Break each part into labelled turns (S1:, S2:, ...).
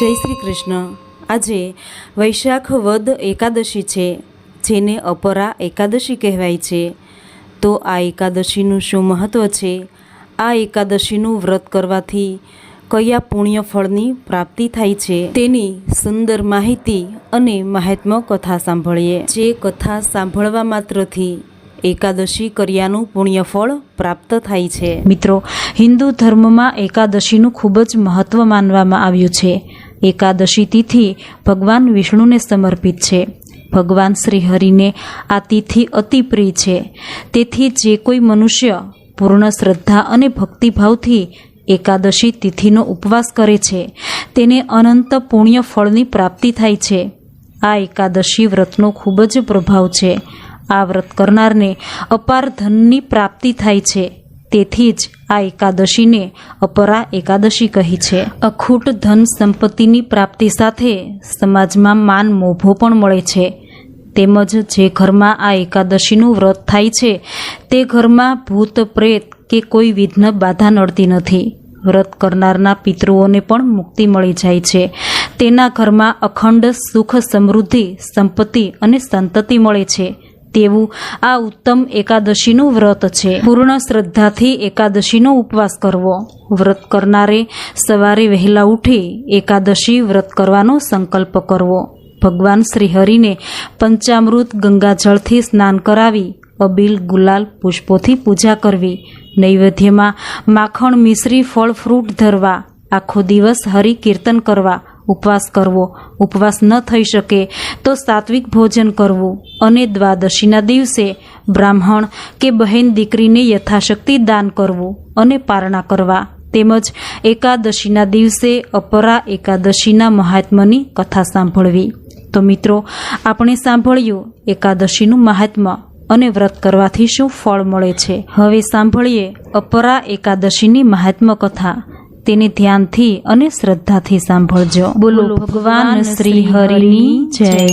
S1: જય શ્રી કૃષ્ણ. આજે વૈશાખ વદ એકાદશી છે, જેને અપરા એકાદશી કહેવાય છે. તો આ એકાદશીનું શું મહત્ત્વ છે? આ એકાદશીનું વ્રત કરવાથી કયા પુણ્ય ફળની પ્રાપ્તિ થાય છે? તેની સુંદર માહિતી અને મહાત્મ્ય કથા સાંભળીએ. જે કથા સાંભળવા માત્રથી એકાદશી કર્યાનું પુણ્યફળ પ્રાપ્ત થાય છે. મિત્રો, હિન્દુ ધર્મમાં એકાદશીનું ખૂબ જ મહત્ત્વ માનવામાં આવ્યું છે. એકાદશી તિથિ ભગવાન વિષ્ણુને સમર્પિત છે. ભગવાન શ્રી હરિને આ તિથિ અતિ પ્રિય છે. તેથી જે કોઈ મનુષ્ય પૂર્ણ શ્રદ્ધા અને ભક્તિભાવથી એકાદશી તિથિનો ઉપવાસ કરે છે, તેને અનંત પુણ્ય ફળની પ્રાપ્તિ થાય છે. આ એકાદશી વ્રતનો ખૂબ જ પ્રભાવ છે. આ વ્રત કરનારને અપાર ધનની પ્રાપ્તિ થાય છે. તેથી જ આ એકાદશીને અપરા એકાદશી કહી છે. અખૂટ ધન સંપત્તિની પ્રાપ્તિ સાથે સમાજમાં માન મોભો પણ મળે છે. તેમજ જે ઘરમાં આ એકાદશીનું વ્રત થાય છે, તે ઘરમાં ભૂત, પ્રેત કે કોઈ વિઘ્ન બાધા નડતી નથી. વ્રત કરનારના પિતૃઓને પણ મુક્તિ મળી જાય છે. તેના ઘરમાં અખંડ સુખ સમૃદ્ધિ, સંપત્તિ અને સંતતિ મળે છે. તેવું આ ઉત્તમ એકાદશીનું વ્રત છે. પૂર્ણ શ્રદ્ધાથી એકાદશીનો ઉપવાસ કરવો. વ્રત કરનારે સવારે વહેલા ઉઠી એકાદશી વ્રત કરવાનો સંકલ્પ કરવો. ભગવાન શ્રી હરિને પંચામૃત ગંગાજળથી સ્નાન કરાવી, અબીલ ગુલાલ પુષ્પોથી પૂજા કરવી, નૈવેદ્યમાં માખણ મિશ્રી ફળ ફ્રૂટ ધરવા, આખો દિવસ હરિ કીર્તન કરવા ઉપવાસ કરવો, ઉપવાસ ન થઈ શકે તો સાત્વિક ભોજન કરવું. અને દ્વાદશીના દિવસે બ્રાહ્મણ કે બહેન દીકરીને યથાશક્તિ દાન કરવું અને પારણા કરવા. તેમજ એકાદશીના દિવસે અપરા એકાદશીના મહાત્માની કથા સાંભળવી. તો મિત્રો, આપણે સાંભળ્યું એકાદશીનું મહાત્મ્ય અને વ્રત કરવાથી શું ફળ મળે છે? હવે સાંભળીએ અપરા એકાદશીની મહાત્મ્ય કથા. તેને ધ્યાનથી અને શ્રદ્ધાથી સાંભળજો. બોલો ભગવાન શ્રી હરિની જય.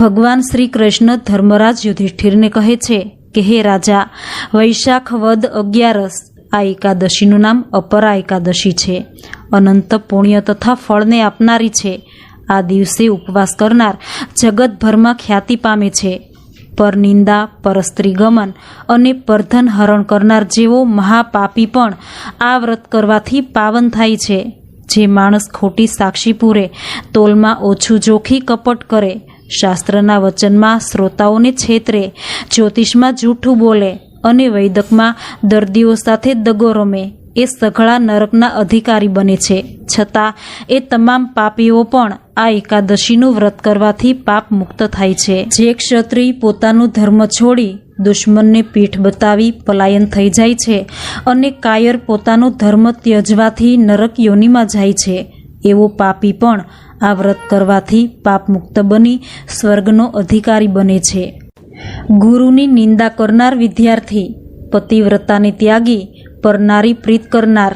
S1: ભગવાન શ્રી કૃષ્ણ ધર્મરાજ યુધિષ્ઠિરને કહે છે કે હે રાજા વૈશાખ વદ અગિયારસ આ એકાદશીનું નામ અપરા એકાદશી છે. અનંત પુણ્ય તથા ફળને આપનારી છે. આ દિવસે ઉપવાસ કરનાર જગતભરમાં ખ્યાતિ પામે છે. પરનિંદા પરસ્ત્રી ગમન અને પરધન હરણ કરનાર જેવો મહાપાપી પણ આ વ્રત કરવાથી પાવન થાય છે. જે માણસ ખોટી સાક્ષી પૂરે, તોલમાં ઓછું જોખી કપટ કરે. શાસ્ત્રના વચનમાં શ્રોતાઓને છેતરે, જ્યોતિષમાં જૂઠું બોલે અને વૈદકમાં દર્દીઓ સાથે દગો રમે. એ સઘળા નરકના અધિકારી બને છે. છતાં, એ તમામ પાપીઓ પણ આ એકાદશીનું વ્રત કરવાથી પાપ મુક્ત થાય છે. જે ક્ષત્રિય પોતાનું ધર્મ છોડી દુશ્મનને પીઠ બતાવી પલાયન થઈ જાય છે અને કાયર પોતાનું ધર્મ ત્યજવાથી નરક યોનિમાં જાય છે. એવો પાપી પણ આ વ્રત કરવાથી પાપ મુક્ત બની સ્વર્ગનો અધિકારી બને છે. ગુરુની નિંદા કરનાર વિદ્યાર્થી પતિવ્રતાને ત્યાગી પરનારી પ્રીત કરનાર.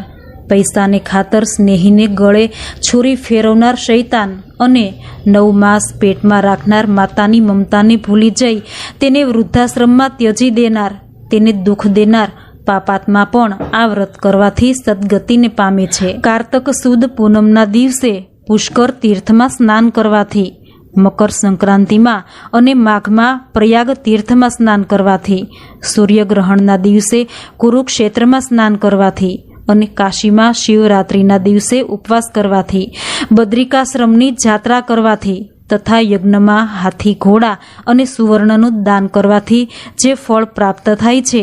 S1: પૈસાને ખાતર સ્નેહીને ગળે છુરી ફેરવનાર શૈતાન અને નવ માસ પેટમાં રાખનાર માતાની મમતાને ભૂલી જઈ તેને વૃદ્ધાશ્રમમાં ત્યજી દેનાર, તેને દુઃખ દેનાર પાપાત્મા પણ આ વ્રત કરવાથી સદગતિને પામે છે. કારતક સુદ પૂનમના દિવસે પુષ્કર તીર્થમાં સ્નાન કરવાથી મકર સંક્રાંતિમાં અને માઘમાં પ્રયાગ તીર્થમાં સ્નાન કરવાથી, સૂર્યગ્રહણના દિવસે કુરુક્ષેત્રમાં સ્નાન કરવાથી અને કાશીમાં શિવરાત્રિના દિવસે ઉપવાસ કરવાથી, બદ્રિકાશ્રમની જાત્રા કરવાથી તથા યજ્ઞમાં હાથી ઘોડા અને સુવર્ણનું દાન કરવાથી જે ફળ પ્રાપ્ત થાય છે,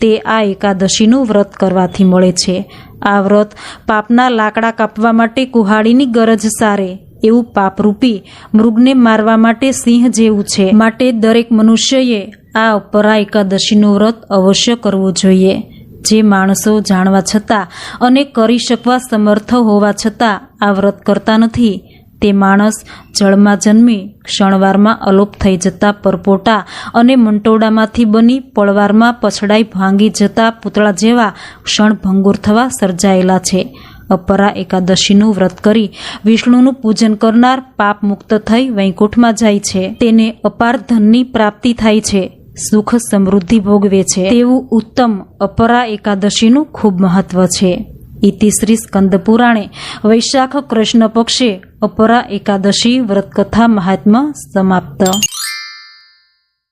S1: તે આ એકાદશીનું વ્રત કરવાથી મળે છે. આ વ્રત પાપના લાકડા કાપવા માટે કુહાડીની ગરજ સારે એવું પાપરૂપી મૃગને મારવા માટે સિંહ જેવું છે. માટે દરેક મનુષ્યએ આ અપરા એકાદશીનું વ્રત અવશ્ય કરવું જોઈએ. જે માણસો જાણવા છતાં અને કરી શકવા સમર્થ હોવા છતાં આ વ્રત કરતા નથી. તે માણસ જળમાં જન્મી ક્ષણવારમાં અલોપ થઈ જતા પરપોટા અને મંટોડામાંથી બની પળવારમાં પછડાઈ ભાંગી જતા પૂતળા જેવા ક્ષણભંગુર થવા સર્જાયેલા છે. અપરા એકાદશીનું વ્રત કરી વિષ્ણુનું પૂજન કરનાર પાપ મુક્ત થઈ વૈકુંઠમાં જાય છે. તેને અપાર ધનની પ્રાપ્તિ થાય છે. સુખ સમૃદ્ધિ ભોગવે છે. તેવું ઉત્તમ અપરા એકાદશીનું ખૂબ મહત્વ છે. ઇતિ શ્રી સ્કંદ પુરાણે વૈશાખ કૃષ્ણ પક્ષે અપરા એકાદશી વ્રતકથા મહાત્મ્ય સમાપ્ત.